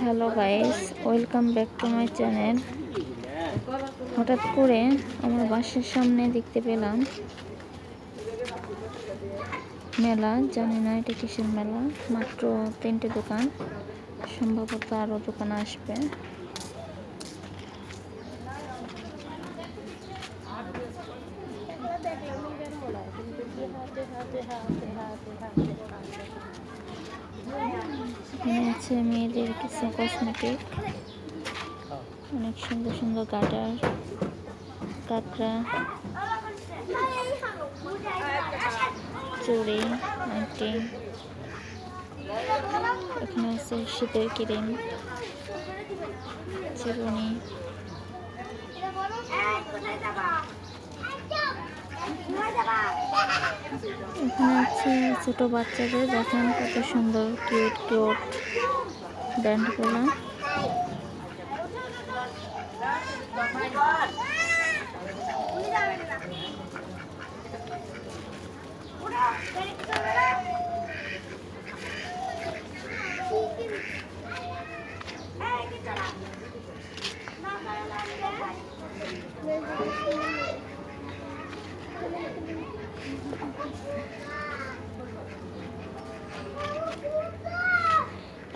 Hello guys, welcome back to my channel. হঠাৎ করে আমার বাসার সামনে দেখতে পেলাম মেলা, জানি না এটা কিসের মেলা, মাত্র তিনটে দোকান, সম্ভবত আরও দোকান আসবে। এখানে আছে মেয়েদের কিছু কসমেটিক অনেক সুন্দর সুন্দর গাটার, কাঁকড়া, চুড়ি, আংটি। এখানে আছে শীতের ক্রিম, চিরুনি। এখানে আছে ছোট বাচ্চাদের দেখেন কত সুন্দর কিউট কিউট ব্যান্ডগুলো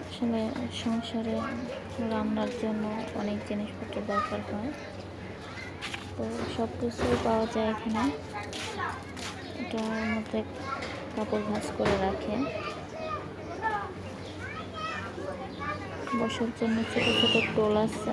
আসলে সংসারে রান্নার জন্য অনেক জিনিসপত্র দরকার হয়। তো সব কিছুই পাওয়া যায় এখানে। এটার মধ্যে কাপড় ভাঁজ করে রাখে। বসার জন্য ছোট ছোট টোল আছে।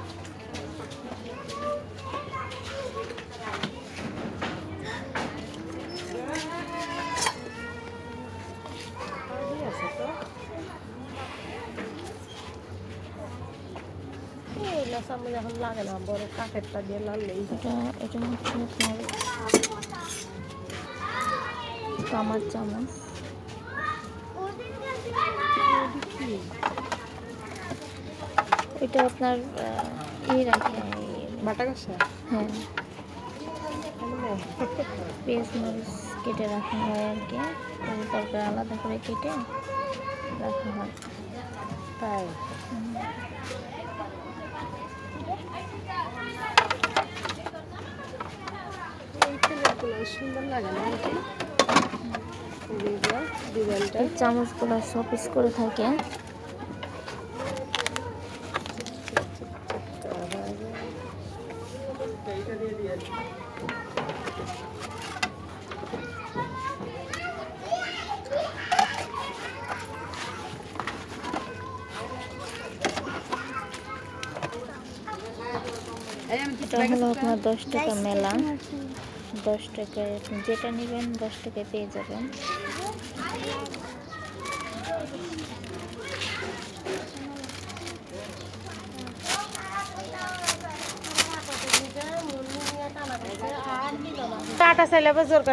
এখন লাগে না বড় কাঠেরটা দিয়ে লাললেই এটা এটা হচ্ছে আপনার কামার চামচ। এটা আপনার আহ, ই রাখে। বাটা গাছা হ্যাঁ। পেঁয়াজ মরিচ কেটে রাখা হয় আর কি। ওই তরকারি আলাদা করে কেটে রাখা হয়। তাই? সুন্দর লাগে না ডিজাইনটা চামচগুলো সব পিস করে থাকে। এটা হলো আপনার দশ টাকা মেলা। দশ টাকায় যেটা নেবেন দশ টাকায় পেয়ে যাবেন। টাটা চাইলে জোর